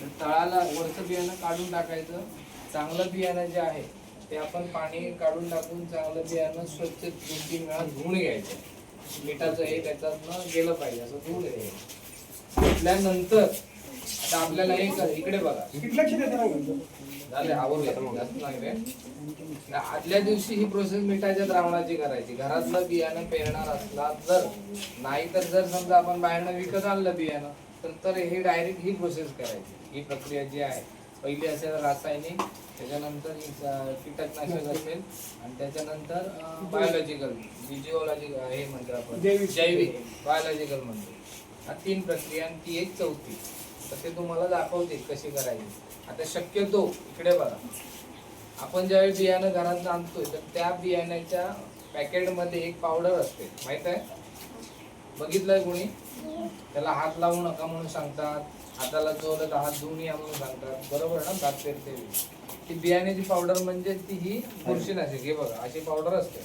तर तळाला वरचं बियाणं काढून टाकायचं. चांगलं बियाणं जे आहे ते आपण पाणी काढून टाकून चांगलं बियाणं स्वच्छ दोन तीन वेळा धुवून घ्यायचं. मिठाचं हे त्याच्यातनं गेलं पाहिजे असं धुवून घ्यायचं. आता आपल्याला हे कर इकडे बघा. झाले आवडले जास्त आदल्या दिवशी ही प्रोसेस मिठाच्या द्रावणाची करायची. घरातलं बियाणं पेरणार असला तर नाही तर जर समजा आपण बाहेरनं विकत आणलं बियाणं तर तर हे डायरेक्ट ही प्रोसेस करायची. ही प्रक्रिया जी आहे पहिली असेल रासायनिक त्याच्यानंतर कीटकनाशक असेल आणि त्याच्यानंतर बायोलॉजिकल जिओलॉजिकल हे म्हणतो आपण जैविक. जैविक बायोलॉजिकल म्हणतो. हा तीन प्रक्रिया आणि ती एक चौथी. तर ते तुम्हाला दाखवते कशी करायची. आता शक्यतो इकडे बघा. आपण ज्यावेळी बियाणं घरात आणतोय तर त्या बियाण्याच्या पॅकेटमध्ये एक पावडर असते. माहीत आहे? बघितलंय कोणी? त्याला हात लावू नका म्हणून सांगतात. हाताला तर हात धुवून या म्हणून सांगतात. बरोबर ना? भात पेरते ती बियाण्याची पावडर म्हणजे ती ही बुरशीनाशक. हे बघा अशी पावडर असते.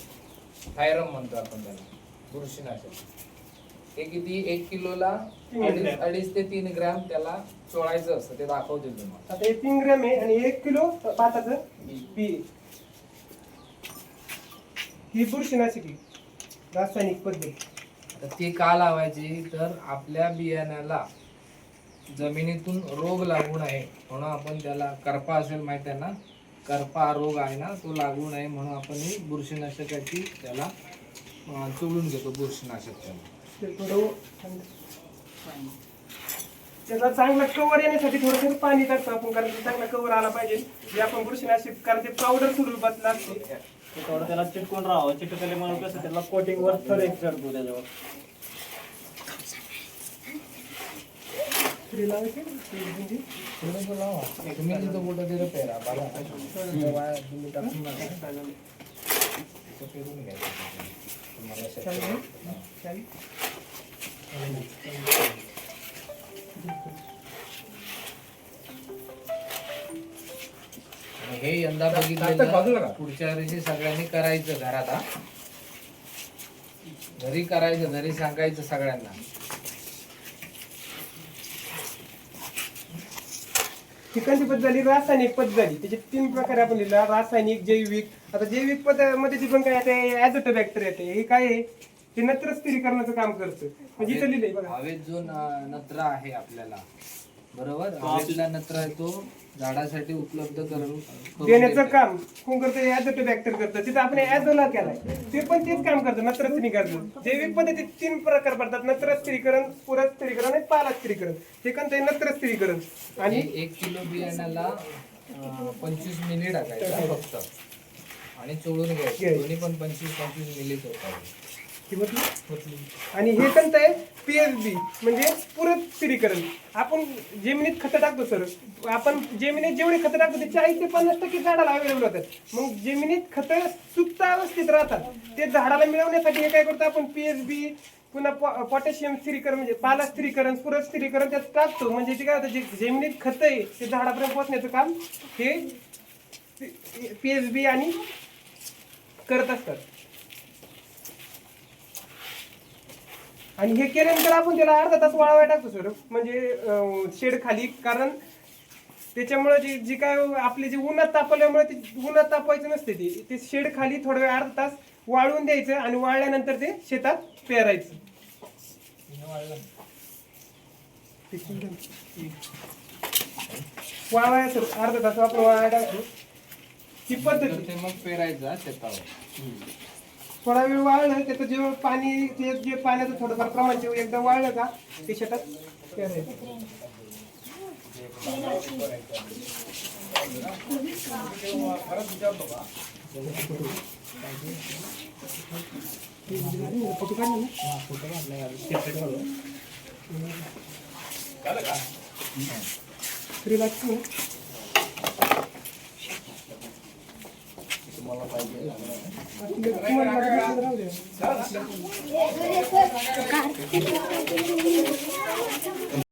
थायरम म्हणतो आपण त्याला. बुरशीनाशक. हे किती? एक किलोला अडीच. अडीच ते तीन ग्रॅम त्याला चोळायचं असतं. ते दाखवतील तुम्हाला. आता हे तीन ग्रॅम आहे आणि एक किलो भाताचं बी ही बुरशीनाशक. रासायनिक पद्धत. तर ती का लावायची? तर आपल्या बियाण्याला जमिनीतून रोग लागू नये म्हणून आपण त्याला करपा असेल माहिती आहे ना? करपा रोग आहे ना तो लागू नये म्हणून आपण ही बुरशीनाशकाची त्याला अं, चोळून घेतो बुरशीनाशक त्याला त्याला त्याचा चांगला कवर येण्यासाठी थोडंसं पाणी टाकतो आपण कारण ते चांगला कवर आला पाहिजे. जे आपण बुरशीनाशक कारण ते पावडर स्वरूपात लागते थोडं त्याला चिटकून राहावं. चिटकले म्हणून कसं त्याला कोटिंग वर थर एक चढतो त्याच्यावर. तरी हा. यंदा बघितलं पुढच्या वर्षी सगळ्यांनी करायचं घरात हा. घरी करायचं घरी सांगायचं सगळ्यांना. ठिकाणची पद्धत झाली रासायनिक पद्धत झाली. त्याचे तीन प्रकारे आपण लिहिला रासायनिक जैविक. आता जैविक पद्धतीमध्ये जी पण काय येते ॲझोटोबॅक्टर येते हे काय आहे? हे नत्र स्थिरीकरणाचं काम करतं. म्हणजे इथं लिहिलंय बघा. हवेत जो नत्र आहे आपल्याला बरोबर? हवेतला नत्र आहे तो झाडासाठी उपलब्ध करून देण्याचं. काम कोण करतं? ॲझोटोबॅक्टर करतं. तिथं आपण ॲझोला केलाय. ते पण तेच काम करतं. नत्र स्थिरीकरण जैविक पद्धतीत तीन प्रकार पडतात. नत्र स्थिरीकरण पुरत स्थिरीकरण आणि पाला स्थिरीकरण हे कोणतं आहे? नत्र स्थिरीकरण आणि एक किलो बियाण्याला पंचवीस मिली टाकायचं फक्त. आणि चोळून घ्यायचं. घ्यायचं. दोन्ही पण पंचवीस पंचवीस मिली होतात. ही म्हटली? आणि हे कोणतं आहे पी एच बी म्हणजे पुरत स्थिरीकरण. आपण जमिनीत खतं टाकतो सर. आपण जमिनीत जेवढे खतं टाकतो ते चाळीस ते पन्नास टक्के झाडाला अवेलेबल होतात. मग जमिनीत खतं सुप्त अवस्थेत राहतात. ते झाडाला मिळवण्यासाठी हे काय करतो आपण? पी एच बी पुन्हा पॉ- पोटॅशियम स्थिरीकरण म्हणजे पाला स्थिरीकरण पुरत स्थिरीकरण त्यात टाकतो. म्हणजे ते काय होतं? जे जमिनीत खतं आहे ते झाडापर्यंत पोहोचण्याचं काम हे पी एच बी आणि करत असतात. आणि हे केल्यानंतर आपण त्याला अर्धा तास वाळवाय टाकतो सर म्हणजे शेड खाली कारण त्याच्यामुळे जी जी काय आपली जी उन्हात तापवल्यामुळे ती उन्हात तापवायचं नसते ते. ते शेड खाली थोडा वेळ अर्धा तास वाळवून द्यायचं आणि वाळल्यानंतर ते शेतात पेरायचं. वाळवाय सर अर्धा तास आपण वाळवाय टाकतो. ही पद्धत. ते मग पेरायचं शेतावर. थोडा वेळ वाळलं त्याचं जे पाणी ते जे पाण्याचं थोडंफार प्रमाण ते एकदा वाळलं का ते शेतात पेरायचं. फोटो काढला ना? మళ్ళీ పైకి